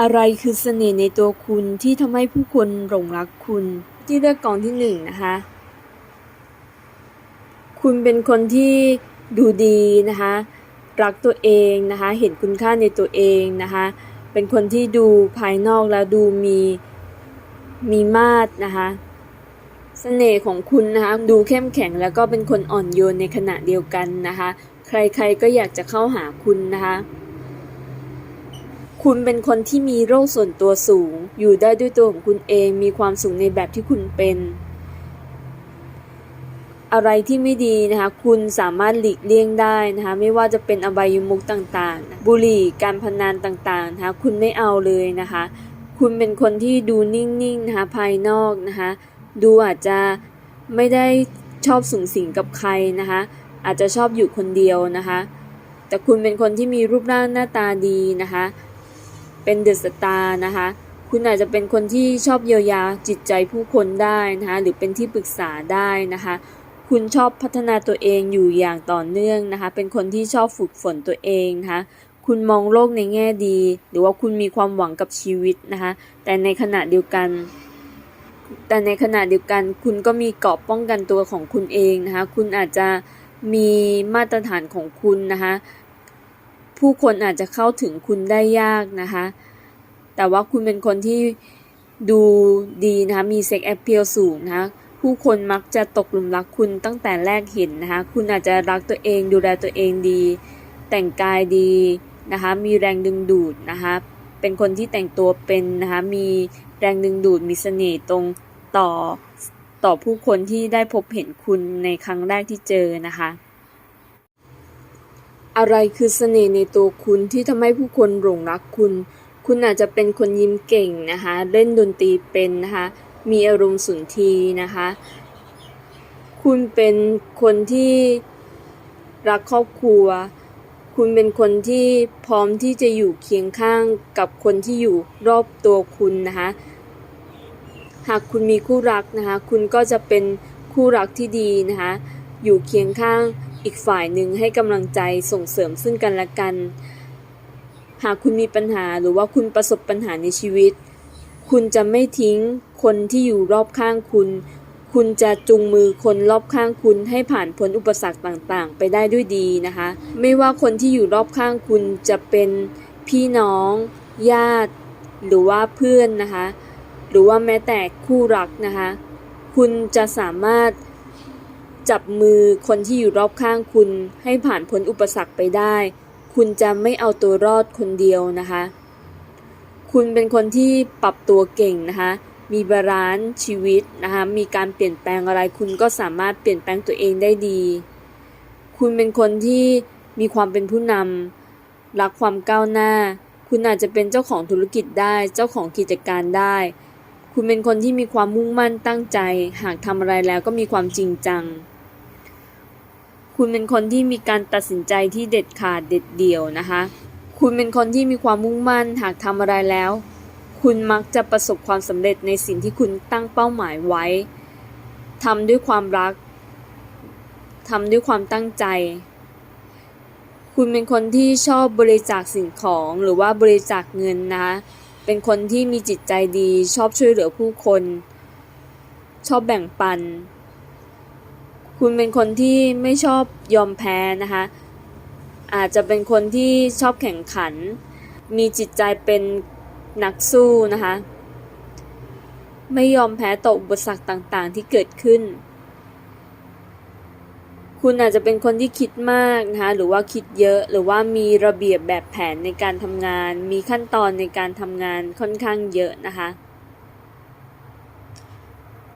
อะไรคือเสน่ห์ในตัวคุณที่ทำให้ผู้คนหลงรักคุณ ที่เลือกกองที่หนึ่งนะคะ คุณเป็นคนที่ดูดีนะคะ รักตัวเองนะคะ เห็นคุณค่าในตัวเองนะคะ เป็นคนที่ดูภายนอกแล้วดูมีมีมาดนะคะเสน่ห์ของคุณนะคะ ดูเข้มแข็งแล้วก็เป็นคนอ่อนโยนในขณะเดียวกันนะคะ ใครๆก็อยากจะเข้าหาคุณนะคะ คุณเป็นคนที่มีโรคส่วนตัวสูง อยู่ได้ด้วยตัวของคุณเอง มีความสุขในแบบที่คุณเป็น อะไรที่ไม่ดีนะคะ คุณสามารถหลีกเลี่ยงได้นะคะ ไม่ว่าจะเป็นอบายมุกต่างๆ บุหรี่ การพนันต่างๆนะคะ คุณไม่เอาเลยนะคะ คุณเป็นคนที่ดูนิ่งๆนะคะ ภายนอกนะคะ ดูอาจจะไม่ได้ชอบสุงสิงกับใครนะคะ อาจจะชอบอยู่คนเดียวนะคะ แต่คุณเป็นคนที่มีรูปร่างหน้าตาดีนะคะ เป็นเดอะสตาร์นะคะ คุณอาจจะเป็นคนที่ชอบเยียวยาจิตใจผู้คนได้นะคะหรือเป็นที่ปรึกษาได้นะคะ คุณชอบพัฒนาตัวเองอยู่อย่างต่อเนื่องนะคะ เป็นคนที่ชอบฝึกฝนตัวเองนะคะคุณมองโลกในแง่ดี หรือว่าคุณมีความหวังกับชีวิตนะคะ แต่ในขณะเดียวกัน แต่ในขณะเดียวกัน คุณก็มีเกราะป้องกันตัวของคุณเองนะคะ คุณอาจจะมีมาตรฐานของคุณนะคะ ผู้คนอาจจะเข้าถึงคุณได้ยากนะคะ แต่ว่าคุณเป็นคนที่ดูดีนะคะมีเซ็กแอ p เ a ลสูงนะคะผู้คนมักจะตกหลุมรักคุณตั้งแต่แรกเห็นนะคะ คุณอาจจะรักตัวเองดูแลตัวเองดี แต่งกายดีนะคะ มีแรงดึงดูดนะคะ เป็นคนที่แต่งตัวเป็นนะคะ มีแรงดึงดูด มีเสน่ห์ตรงต่อต่อผู้คนที่ได้พบเห็นคุณในครั้งแรกที่เจอนะคะ อะไรคือเสน่ห์ในตัวคุณที่ทำให้ผู้คนหลงรักคุณ คุณอาจจะเป็นคนยิ้มเก่งนะคะ เล่นดนตรีเป็นนะคะ มีอารมณ์สุนทรีนะคะ คุณเป็นคนที่รักครอบครัว คุณเป็นคนที่พร้อมที่จะอยู่เคียงข้างกับคนที่อยู่รอบตัวคุณนะคะ หากคุณมีคู่รักนะคะ คุณก็จะเป็นคู่รักที่ดีนะคะ อยู่เคียงข้าง อีกฝ่ายหนึ่งให้กำลังใจส่งเสริมซึ่งกันและกัน หากคุณมีปัญหาหรือว่าคุณประสบปัญหาในชีวิต คุณจะไม่ทิ้งคนที่อยู่รอบข้างคุณ คุณจะจูงมือคนรอบข้างคุณให้ผ่านพ้นอุปสรรคต่างๆ ไปได้ด้วยดีนะคะ ไม่ว่าคนที่อยู่รอบข้างคุณจะเป็นพี่น้อง ญาติ หรือว่าเพื่อนนะคะ หรือว่าแม้แต่คู่รักนะคะ คุณจะสามารถ จับมือคนที่อยู่รอบข้างคุณให้ผ่านพ้นอุปสรรคไปได้ คุณจะไม่เอาตัวรอดคนเดียวนะคะ คุณเป็นคนที่ปรับตัวเก่งนะคะ มีบาลานซ์ชีวิตนะคะ มีการเปลี่ยนแปลงอะไร คุณก็สามารถเปลี่ยนแปลงตัวเองได้ดี คุณเป็นคนที่มีความเป็นผู้นำรักความก้าวหน้า คุณอาจจะเป็นเจ้าของธุรกิจได้ เจ้าของกิจการได้ คุณเป็นคนที่มีความมุ่งมั่นตั้งใจ หากทำอะไรแล้วก็มีความจริงจัง คุณเป็นคนที่มีการตัดสินใจที่เด็ดขาดเด็ดเดี่ยวนะคะ คุณเป็นคนที่มีความมุ่งมั่นหากทำอะไรแล้ว คุณมักจะประสบความสำเร็จในสิ่งที่คุณตั้งเป้าหมายไว้ทำด้วยความรักทำด้วยความตั้งใจ คุณเป็นคนที่ชอบบริจาคสิ่งของหรือว่าบริจาคเงินนะคะเป็นคนที่มีจิตใจดี ชอบช่วยเหลือผู้คน ชอบแบ่งปัน คุณเป็นคนที่ไม่ชอบยอมแพ้นะคะ อาจจะเป็นคนที่ชอบแข่งขัน มีจิตใจเป็นนักสู้นะคะ ไม่ยอมแพ้ต่ออุปสรรคต่างๆ ที่เกิดขึ้น คุณอาจจะเป็นคนที่คิดมากนะคะ หรือว่าคิดเยอะ หรือว่ามีระเบียบแบบแผนในการทำงาน มีขั้นตอนในการทำงานค่อนข้างเยอะนะคะ